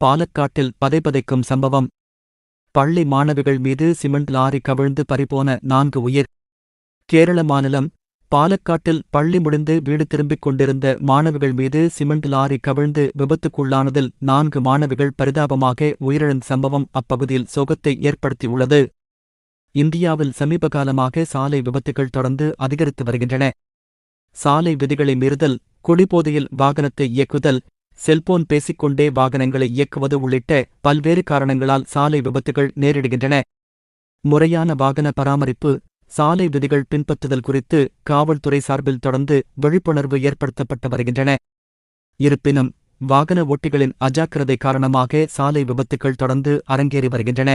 பாலக்காட்டில் பதைபதைக்கும் சம்பவம். பள்ளி மாணவிகள் மீது சிமெண்ட் லாரி கவிழ்ந்து பறிபோன நான்கு உயிர். கேரள மாநிலம் பாலக்காட்டில் பள்ளி முடிந்து வீடு திரும்பிக் கொண்டிருந்த மாணவிகள் மீது சிமெண்ட் லாரி கவிழ்ந்து விபத்துக்குள்ளானதில் நான்கு மாணவிகள் பரிதாபமாக உயிரிழந்த சம்பவம் அப்பகுதியில் சோகத்தை ஏற்படுத்தியுள்ளது. இந்தியாவில் சமீப காலமாக சாலை விபத்துகள் தொடர்ந்து அதிகரித்து வருகின்றன. சாலை விதிகளை மீறுதல் குடிபோதையில் வாகனத்தை இயக்குதல் செல்போன் பேசிக்கொண்டே வாகனங்களை இயக்குவது உள்ளிட்ட பல்வேறு காரணங்களால் சாலை விபத்துகள் நேரிடுகின்றன. முறையான வாகன பராமரிப்பு சாலை விதிகள் பின்பற்றுதல் குறித்து காவல்துறை சார்பில் தொடர்ந்து விழிப்புணர்வு ஏற்படுத்தப்பட்டு வருகின்றன. இருப்பினும் வாகன ஓட்டிகளின் அஜாக்கிரதை காரணமாக சாலை விபத்துகள் தொடர்ந்து அரங்கேறி வருகின்றன.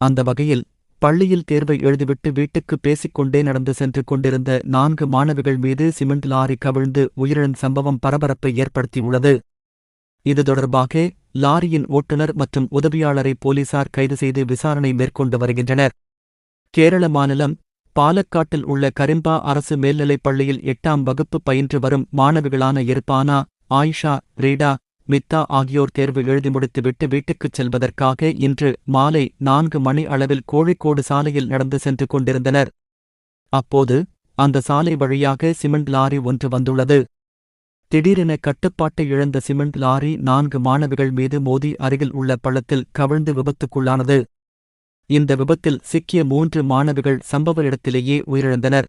அந்த வகையில் பள்ளியில் தேர்வை எழுதிவிட்டு வீட்டுக்கு பேசிக்கொண்டே நடந்து சென்று கொண்டிருந்த நான்கு மாணவிகள் மீது சிமெண்ட் லாரி கவிழ்ந்து உயிரிழந்த சம்பவம் பரபரப்பை ஏற்படுத்தியுள்ளது. இது தொடர்பாக லாரியின் ஓட்டுநர் மற்றும் உதவியாளரை போலீசார் கைது செய்து விசாரணை மேற்கொண்டு வருகின்றனர். கேரள மாநிலம் பாலக்காட்டில் உள்ள கரிம்பா அரசு மேல்நிலைப் பள்ளியில் எட்டாம் வகுப்பு பயின்று வரும் மாணவிகளான இர்பானா ஆயிஷா ரீடா மித்தா ஆகியோர் தேர்வு எழுதி முடித்துவிட்டு வீட்டுக்குச் செல்வதற்காக இன்று மாலை நான்கு மணி அளவில் கோழிக்கோடு சாலையில் நடந்து சென்று கொண்டிருந்தனர். அப்போது அந்த சாலை வழியாக சிமெண்ட் லாரி ஒன்று வந்துள்ளது. திடீரென கட்டுப்பாட்டை இழந்த சிமெண்ட் லாரி நான்கு மாணவிகள் மீது மோதி அருகில் உள்ள பள்ளத்தில் கவிழ்ந்து விபத்துக்குள்ளானது. இந்த விபத்தில் சிக்கிய மூன்று மாணவிகள் சம்பவ இடத்திலேயே உயிரிழந்தனர்.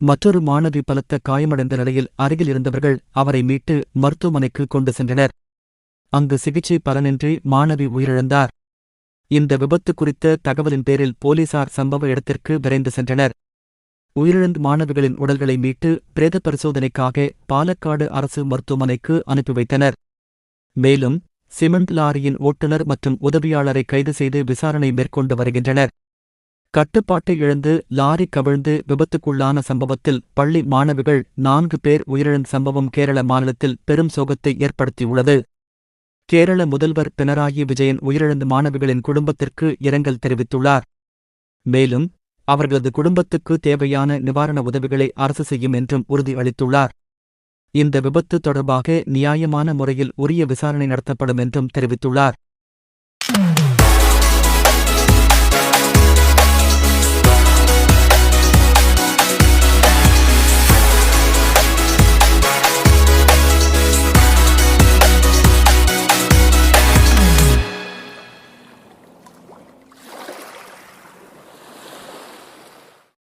மற்றொரு மாணவி பலத்த காயமடைந்த நிலையில் அருகில் இருந்தவர்கள் அவரை மீட்டு மருத்துவமனைக்கு கொண்டு சென்றனர். அங்கு சிகிச்சை பலனின்றி மாணவி உயிரிழந்தார். இந்த விபத்து குறித்த தகவலின் பேரில் போலீசார் சம்பவ இடத்திற்கு விரைந்து சென்றனர். உயிரிழந்த மாணவிகளின் உடல்களை மீட்டு பிரேத பரிசோதனைக்காக பாலக்காடு அரசு மருத்துவமனைக்கு அனுப்பி வைத்தனர். மேலும் சிமெண்ட் லாரியின் ஓட்டுநர் மற்றும் உதவியாளரை கைது செய்து விசாரணை மேற்கொண்டு வருகின்றனர். கட்டுப்பாட்டை இழந்து லாரி கவிழ்ந்து விபத்துக்குள்ளான சம்பவத்தில் பள்ளி மாணவிகள் நான்கு பேர் உயிரிழந்த சம்பவம் கேரள மாநிலத்தில் பெரும் சோகத்தை ஏற்படுத்தியுள்ளது. கேரள முதல்வர் பினராயி விஜயன் உயிரிழந்த மாணவிகளின் குடும்பத்திற்கு இரங்கல் தெரிவித்துள்ளார். மேலும் அவர்களது குடும்பத்துக்கு தேவையான நிவாரண உதவிகளை அரசு செய்யும் என்றும் உறுதியளித்துள்ளார். இந்த விபத்து தொடர்பாக நியாயமான முறையில் உரிய விசாரணை நடத்தப்படும் என்றும் தெரிவித்துள்ளார்.